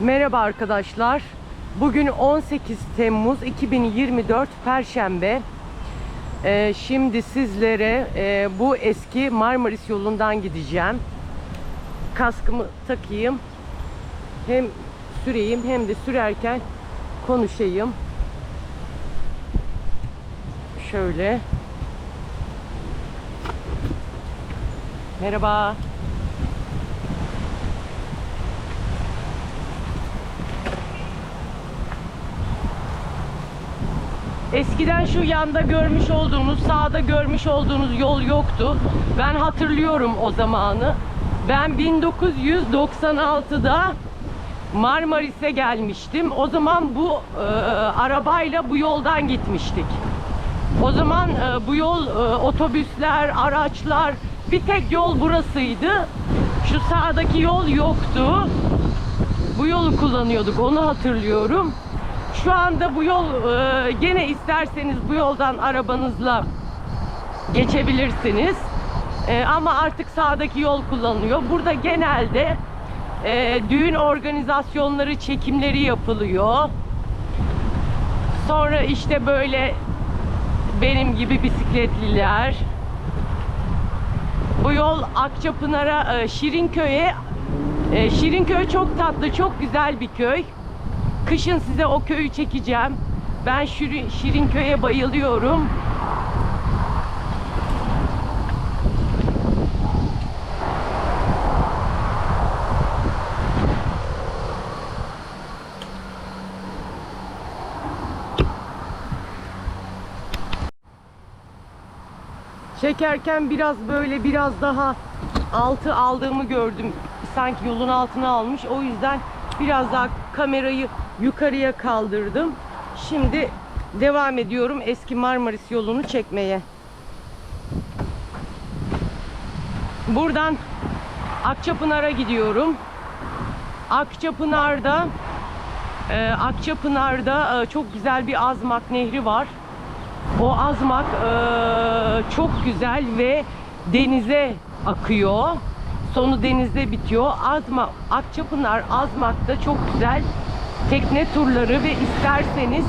Merhaba arkadaşlar. Bugün 18 Temmuz 2024 Perşembe. Ee, şimdi sizlere e, bu eski Marmaris yolundan gideceğim. Kaskımı takayım. Hem süreyim hem de sürerken konuşayım. Şöyle. Merhaba. Eskiden şu yanda görmüş olduğunuz, sağda görmüş olduğunuz yol yoktu. Ben hatırlıyorum o zamanı. Ben 1996'da Marmaris'e gelmiştim. O zaman bu e, arabayla bu yoldan gitmiştik. O zaman e, bu yol e, otobüsler, araçlar bir tek yol burasıydı. Şu sağdaki yol yoktu. Bu yolu kullanıyorduk. Onu hatırlıyorum. Şu anda bu yol e, gene isterseniz bu yoldan arabanızla geçebilirsiniz. E, ama artık sağdaki yol kullanılıyor. Burada genelde e, düğün organizasyonları, çekimleri yapılıyor. Sonra işte böyle benim gibi bisikletliler. Bu yol Akçapınar'a, Şirinköy'e. Şirinköy çok tatlı, çok güzel bir köy. Kışın size o köyü çekeceğim. Ben Şirin, Şirinköy'e bayılıyorum. Çekerken biraz böyle biraz daha altı aldığımı gördüm. Sanki yolun altına almış. O yüzden biraz daha kamerayı yukarıya kaldırdım. Şimdi devam ediyorum eski Marmaris yolunu çekmeye. Buradan Akçapınar'a gidiyorum. Akçapınar'da e, Akçapınar'da e, çok güzel bir Azmak Nehri var. O Azmak e, çok güzel ve denize akıyor. Sonu denizde bitiyor. Azma, Akçapınar Azmak'ta çok güzel tekne turları ve isterseniz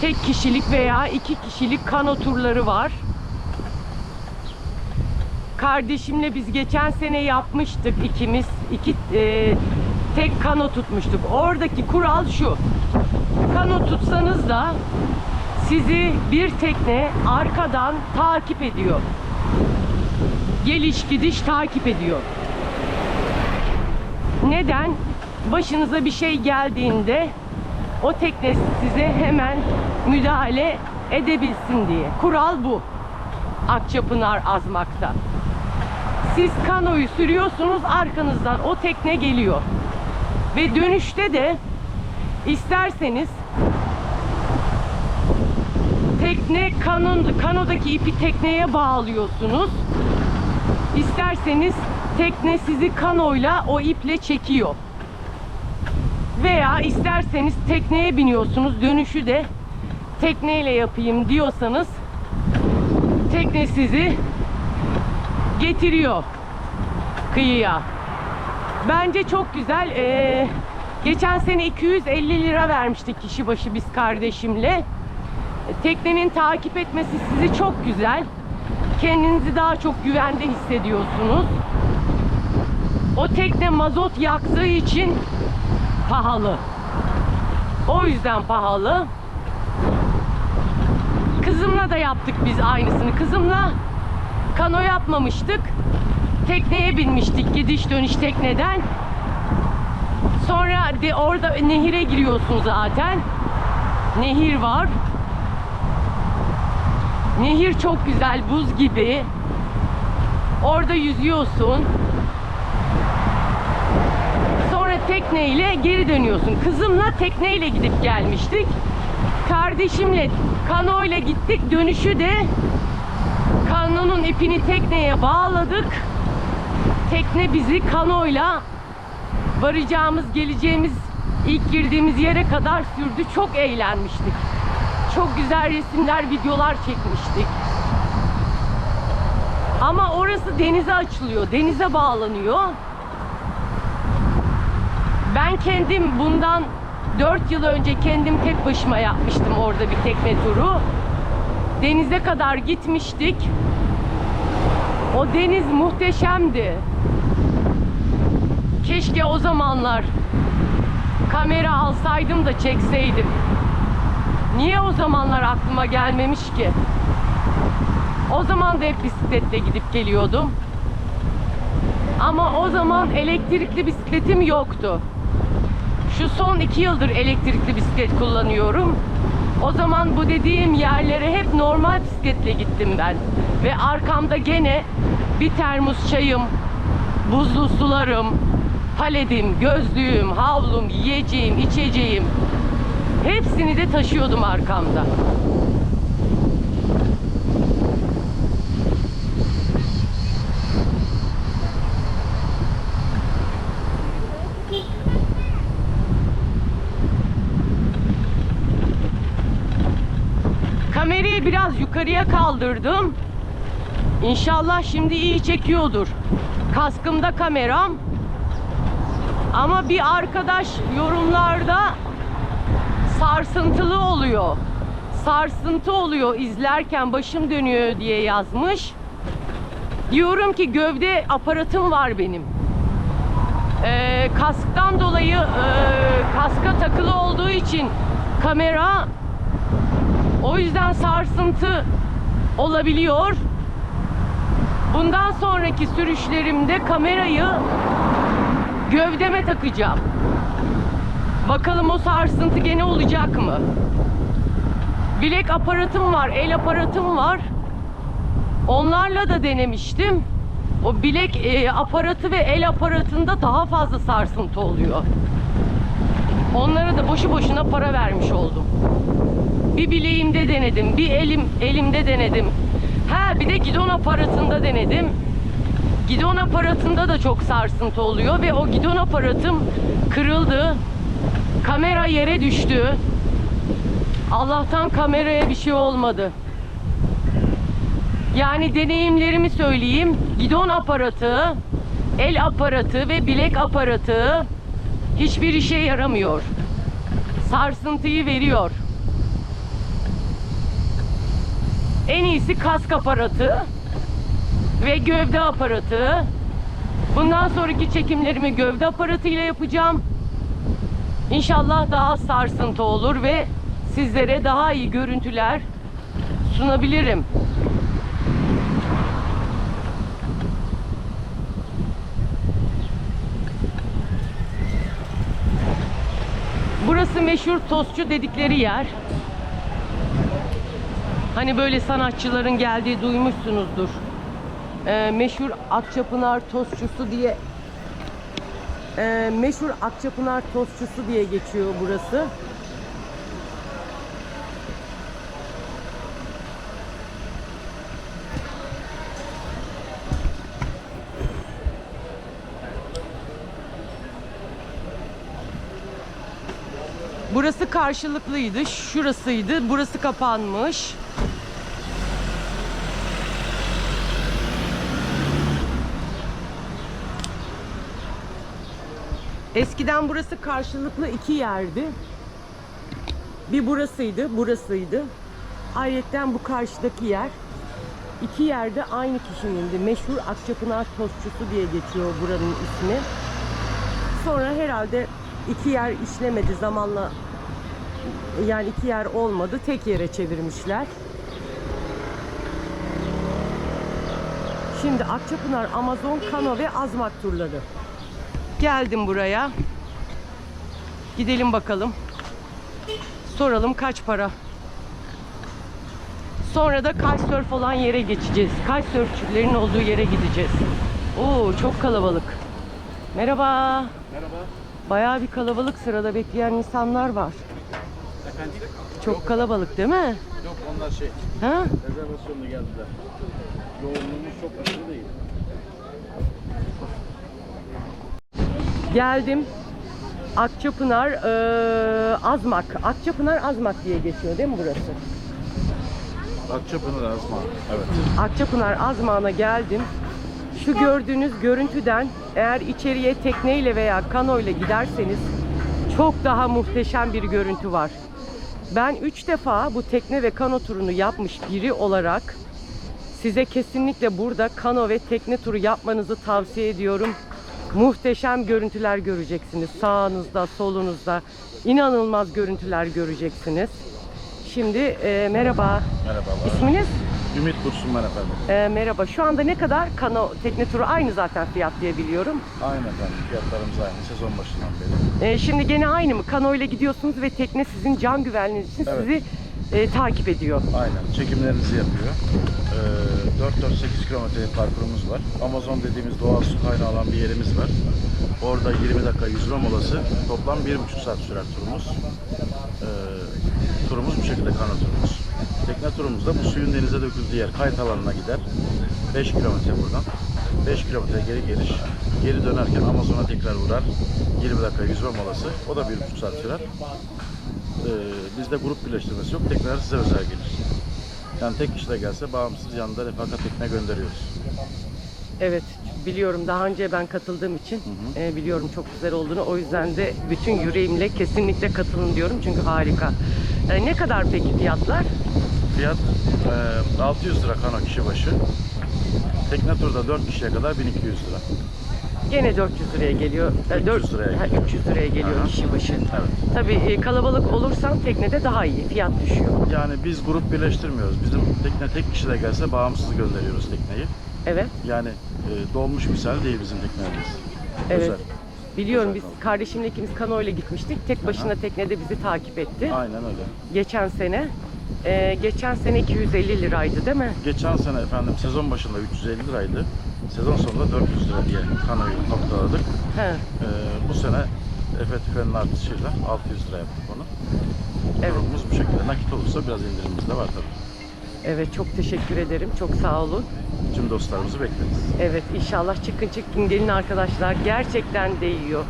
tek kişilik veya iki kişilik kano turları var. Kardeşimle biz geçen sene yapmıştık ikimiz. iki e, tek kano tutmuştuk. Oradaki kural şu. Kano tutsanız da sizi bir tekne arkadan takip ediyor. Geliş gidiş takip ediyor. Neden? Başınıza bir şey geldiğinde o tekne size hemen müdahale edebilsin diye. Kural bu. Akçapınar Azmak'ta. Siz kanoyu sürüyorsunuz arkanızdan o tekne geliyor. Ve dönüşte de isterseniz tekne kanon, kanodaki ipi tekneye bağlıyorsunuz. İsterseniz tekne sizi kanoyla o iple çekiyor. Veya isterseniz tekneye biniyorsunuz dönüşü de tekneyle yapayım diyorsanız tekne sizi getiriyor kıyıya. Bence çok güzel. Ee, geçen sene 250 lira vermiştik kişi başı biz kardeşimle. Teknenin takip etmesi sizi çok güzel. Kendinizi daha çok güvende hissediyorsunuz. O tekne mazot yaktığı için pahalı. O yüzden pahalı. Kızımla da yaptık biz aynısını. Kızımla kano yapmamıştık. Tekneye binmiştik gidiş dönüş tekneden. Sonra de orada nehire giriyorsun zaten. Nehir var. Nehir çok güzel, buz gibi. Orada yüzüyorsun. Tekneyle geri dönüyorsun. Kızımla tekneyle gidip gelmiştik. Kardeşimle kanoyla gittik. Dönüşü de kanonun ipini tekneye bağladık. Tekne bizi kanoyla varacağımız, geleceğimiz, ilk girdiğimiz yere kadar sürdü. Çok eğlenmiştik. Çok güzel resimler, videolar çekmiştik. Ama orası denize açılıyor, denize bağlanıyor. Ben kendim bundan 4 yıl önce kendim tek başıma yapmıştım orada bir tekne turu. Denize kadar gitmiştik. O deniz muhteşemdi. Keşke o zamanlar kamera alsaydım da çekseydim. Niye o zamanlar aklıma gelmemiş ki? O zaman da hep bisikletle gidip geliyordum. Ama o zaman elektrikli bisikletim yoktu. Şu son iki yıldır elektrikli bisiklet kullanıyorum. O zaman bu dediğim yerlere hep normal bisikletle gittim ben. Ve arkamda gene bir termos çayım, buzlu sularım, paledim, gözlüğüm, havlum, yiyeceğim, içeceğim. Hepsini de taşıyordum arkamda. Kamerayı biraz yukarıya kaldırdım. İnşallah şimdi iyi çekiyordur. Kaskımda kameram. Ama bir arkadaş yorumlarda sarsıntılı oluyor. Sarsıntı oluyor izlerken başım dönüyor diye yazmış. Diyorum ki gövde aparatım var benim. Ee, kasktan dolayı e, kaska takılı olduğu için kamera o yüzden sarsıntı olabiliyor. Bundan sonraki sürüşlerimde kamerayı gövdeme takacağım. Bakalım o sarsıntı gene olacak mı? Bilek aparatım var, el aparatım var. Onlarla da denemiştim. O bilek e, aparatı ve el aparatında daha fazla sarsıntı oluyor. Onlara da boşu boşuna para vermiş oldum. Bir bileğimde denedim, bir elim elimde denedim. Ha bir de gidon aparatında denedim. Gidon aparatında da çok sarsıntı oluyor ve o gidon aparatım kırıldı. Kamera yere düştü. Allah'tan kameraya bir şey olmadı. Yani deneyimlerimi söyleyeyim. Gidon aparatı, el aparatı ve bilek aparatı hiçbir işe yaramıyor. Sarsıntıyı veriyor. En iyisi kask aparatı ve gövde aparatı. Bundan sonraki çekimlerimi gövde aparatıyla yapacağım. İnşallah daha az sarsıntı olur ve sizlere daha iyi görüntüler sunabilirim. Burası meşhur tostçu dedikleri yer. Hani böyle sanatçıların geldiği duymuşsunuzdur. Ee, meşhur Akçapınar tostçusu diye ee, meşhur Akçapınar tostçusu diye geçiyor burası. Burası karşılıklıydı. Şurasıydı. Burası kapanmış. Eskiden burası karşılıklı iki yerdi. Bir burasıydı, burasıydı. Ayrıca bu karşıdaki yer. İki yerde aynı kişinin meşhur Akçapınar Tostçusu diye geçiyor buranın ismi. Sonra herhalde iki yer işlemedi zamanla yani iki yer olmadı tek yere çevirmişler. Şimdi Akçapınar, Amazon, Kano ve Azmak turları. Geldim buraya. Gidelim bakalım. Soralım kaç para. Sonra da kitesurf olan yere geçeceğiz. Kitesurfçülerin olduğu yere gideceğiz. Oo çok kalabalık. Merhaba. Merhaba. Bayağı bir kalabalık sırada bekleyen insanlar var. Efendim? Çok kalabalık değil mi? Yok onlar şey, Ha? rezervasyonla geldiler. Yoğunluğumuz çok aşırı değil. Geldim. Akçapınar, eee, Azmak. Akçapınar Azmak diye geçiyor değil mi burası? Akçapınar Azma. Evet. Akçapınar Azmağı'na geldim. Şu gördüğünüz görüntüden eğer içeriye tekneyle veya kanoyla giderseniz çok daha muhteşem bir görüntü var. Ben 3 defa bu tekne ve kano turunu yapmış biri olarak size kesinlikle burada kano ve tekne turu yapmanızı tavsiye ediyorum. Muhteşem görüntüler göreceksiniz. Sağınızda, solunuzda inanılmaz görüntüler göreceksiniz. Şimdi e, merhaba. Merhabalar. İsminiz? Ümit Dursun ben efendim. E, merhaba. Şu anda ne kadar kano tekne turu aynı zaten fiyat diye biliyorum. Aynı efendim. Fiyatlarımız aynı. Sezon başından beri. E, şimdi gene aynı mı? Kano ile gidiyorsunuz ve tekne sizin can güvenliğiniz için Evet. sizi e, takip ediyor. Aynen. Çekimlerinizi yapıyor. Ee, 4-4-8 kilometre parkurumuz var. Amazon dediğimiz doğal su kaynağı olan bir yerimiz var. Orada 20 dakika yüzme molası. Toplam 1,5 saat sürer turumuz. Ee, turumuz bu şekilde kano turumuz. Tekne turumuzda bu suyun denize döküldüğü yer kayıt alanına gider. 5 kilometre buradan. 5 kilometre geri geliş. Geri dönerken Amazon'a tekrar vurar. 20 dakika yüzme molası. O da 1,5 saat sürer. Ee, bizde grup birleştirmesi yok. Tekneler size özel gelir. Yani tek kişi de gelse bağımsız yanında refakat tekne gönderiyoruz. Evet biliyorum daha önce ben katıldığım için e, biliyorum çok güzel olduğunu o yüzden de bütün yüreğimle kesinlikle katılın diyorum çünkü harika. E, ne kadar peki fiyatlar? Fiyat e, 600 lira kano kişi başı. Tekne turda 4 kişiye kadar 1200 lira. Gene 400 liraya geliyor. E, 300 dört- liraya ha, geliyor. 300 liraya geliyor Aha. kişi başı. Evet. Tabii e, kalabalık olursan teknede daha iyi fiyat düşüyor. Yani biz grup birleştirmiyoruz. Bizim tekne tek kişi de gelse bağımsız gönderiyoruz tekneyi. Evet. Yani e, dolmuş misal değil bizim teknelerimiz. Evet. Özel. Biliyorum biz kardeşimle ikimiz kanoyla gitmiştik. Tek başına teknede bizi takip etti. Aynen öyle. Geçen sene. E, geçen sene 250 liraydı değil mi? Geçen sene efendim sezon başında 350 liraydı. Sezon sonunda 400 lira diye kanoyu noktaladık. He. Ee, bu sene Efe tüfeğinin artışıyla 600 lira yaptık onu. Evet. Durumumuz bu şekilde. Nakit olursa biraz indirimimiz de var tabii. Evet çok teşekkür ederim. Çok sağ olun. Tüm dostlarımızı bekleriz. Evet inşallah çıkın çıkın gelin arkadaşlar. Gerçekten değiyor.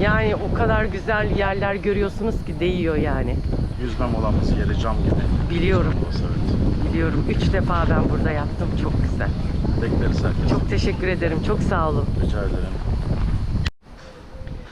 Yani o kadar güzel yerler görüyorsunuz ki değiyor yani. Yüzmem olamaz yeri cam gibi. Biliyorum. Olsa evet. Biliyorum. Üç defa ben burada yaptım. Çok güzel. Bekleriz herkese. Çok teşekkür ederim. Çok sağ olun. Rica ederim.